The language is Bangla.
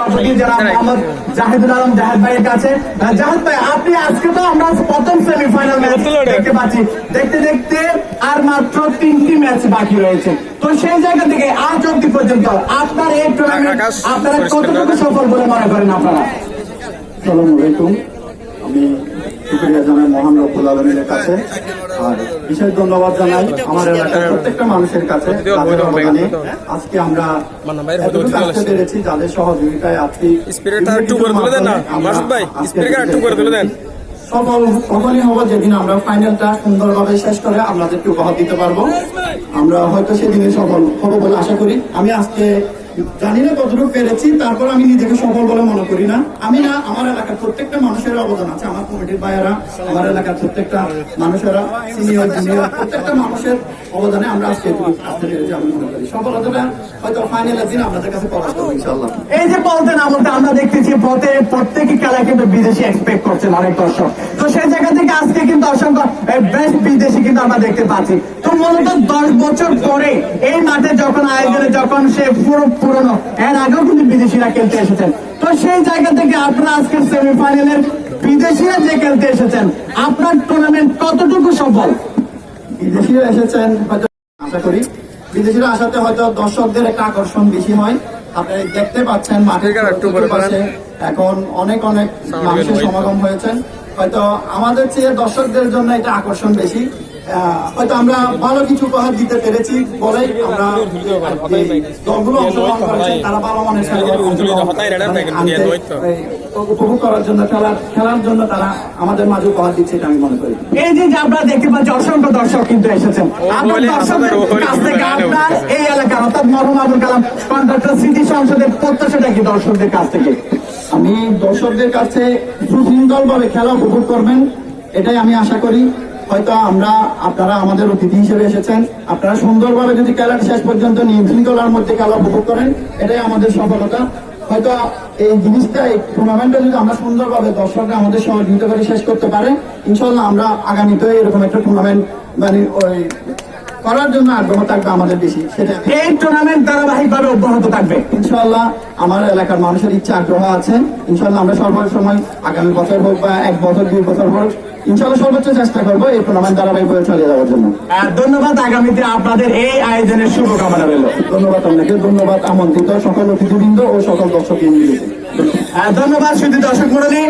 সভাপতি যারা মোহাম্মদ জাহিদুল আলম জাহেদ ভাইয়ের কাছে। জাহেদ ভাই আপনি আজকে তো আমরা প্রথম সেমিফাইনাল ম্যাচ দেখতে পাচ্ছি। দেখতে দেখতে আর মাত্র তিনটি ম্যাচ বাকি রয়েছে। তো সেই জায়গা থেকে আজ অব্দি পর্যন্ত আপনার এই টুর্নামেন্ট আপনারা কতটুকু সফল বলে মনে করেন আপনারা? আসসালামু আলাইকুম। আমি শুক্রিয়া জানাই মহান রব্বুল আলমীর কাছে। আর বিশেষ ধন্যবাদ জানাই আমার এলাকার প্রত্যেকটা মানুষের কাছে তাদের অবদানে। আজকে আমরা আসতে পেরেছি যাদের সহযোগিতায় আজকে। সফল হব যেদিন আমরা ফাইনালটা সুন্দরভাবে শেষ করে আপনাদেরকে উপহার দিতে পারব। আমরা হয়তো সেদিনে সফল হব বলে আশা করি। আমি আজকে জানি না কতটুকু পেরেছি, তারপর আমি নিজেকে সফল বলে মনে করি না। আমি না, আমার এলাকার প্রত্যেকটা মানুষের অবদান আছে, আমার কমিটির ভাইয়েরা, আমার এলাকার প্রত্যেকটা মানুষেরা সিনিয়র জুনিয়র প্রত্যেকটা মানুষের অবদানে আমরা আজকে আসতে পেরেছি আমি মনে করি। সফলতাটা হয়তো ফাইনালের দিন আপনাদের কাছে প্রকাশ করব ইনশাল্লাহ এই যে বলতে না বলতে আমরা দেখতেছি, পথে প্রত্যেকই খেলা কিন্তু বিদেশি এক্সপেক্ট করছেন অনেক দর্শক। তো সেই জায়গা থেকে আজকে কিন্তু অসংখ্য বিদেশি কিন্তু আমরা দেখতে পাচ্ছি। তো মূলত দশ বছর পরে এই মাঠে যখন আয়োজনে যখন সে পুরো পুরনো এর আগেও কিন্তু বিদেশিরা খেলতে এসেছেন। তো সেই জায়গা থেকে আপনারা আজকে সেমিফাইনালের বিদেশিরা যে খেলতে এসেছেন আপনার টুর্নামেন্ট কতটুকু সফল? বিদেশিরা এসেছেন হয়তো আশা করি। বিদেশিরা আসাতে হয়তো দর্শকদের একটা আকর্ষণ বেশি হয়। আপনি দেখতে পাচ্ছেন মাঠের এখন অনেক অনেক মানুষের সমাগম হয়েছেন হয়তো আমাদের চেয়ে দর্শকদের জন্য এটা আকর্ষণ বেশি হয়তো আমরা ভালো কিছু উপহার দিতে পেরেছি বলেই আমরা দলগুলো অংশগ্রহণ করেছে তারা ভালো এই, উপভোগ করার জন্য খেলার খেলার জন্য তারা আমাদের মাঝে উপহার দিচ্ছে এটা আমি মনে করি এই যে যে আমরা দেখতে পাচ্ছি অসংখ্য দর্শক কিন্তু এসেছেন আপনার দর্শকদের কাছ থেকে আপনার এই এলাকার অর্থাৎ মরহুম আবুল কালাম কন্ট্রাক্টর সিটি সংসদের প্রত্যাশাটা কি দর্শকদের কাছ থেকে আমি দর্শকদের কাছে সুশৃঙ্খল ভাবে খেলা উপভোগ করবেন, এটাই আমি আশা করি। হয়তো আমরা, আপনারা আমাদের অতিথি হিসেবে এসেছেন। আপনারা সুন্দরভাবে যদি খেলার শেষ পর্যন্ত নিয়ম শৃঙ্খলার মধ্যে খেলা উপভোগ করেন, এটাই আমাদের সফলতা। হয়তো এই জিনিসটা, এই টুর্নামেন্টটা যদি আমরা সুন্দরভাবে দর্শকরা আমাদের সহযোগিতা করে শেষ করতে পারে ইনশাল্লাহ আমরা আগামীতে এরকম একটা টুর্নামেন্ট মানে ওই করার জন্য আগ্রহ থাকবে আমাদের বেশি সেটা এই টুর্নামেন্ট ধারাবাহিকভাবে অব্যাহত থাকবে। ইনশাল্লাহ আমার এলাকার মানুষের ইচ্ছা আগ্রহ আছে। ইনশাল্লাহ আমরা আগামী বছর হোক বা এক বছর দুই বছর হোক ইনশাল্লাহ সর্বোচ্চ চেষ্টা করব এই টুর্নামেন্ট ধারাবাহিকভাবে চালিয়ে যাওয়ার জন্য। ধন্যবাদ আগামীতে আপনাদের এই আয়োজনের শুভকামনা রইল। ধন্যবাদ আপনাকে ধন্যবাদ আমন্ত্রিত সকল অতিথিবৃন্দ ও সকল দর্শক ধন্যবাদ শুধু দর্শক মন্ডলী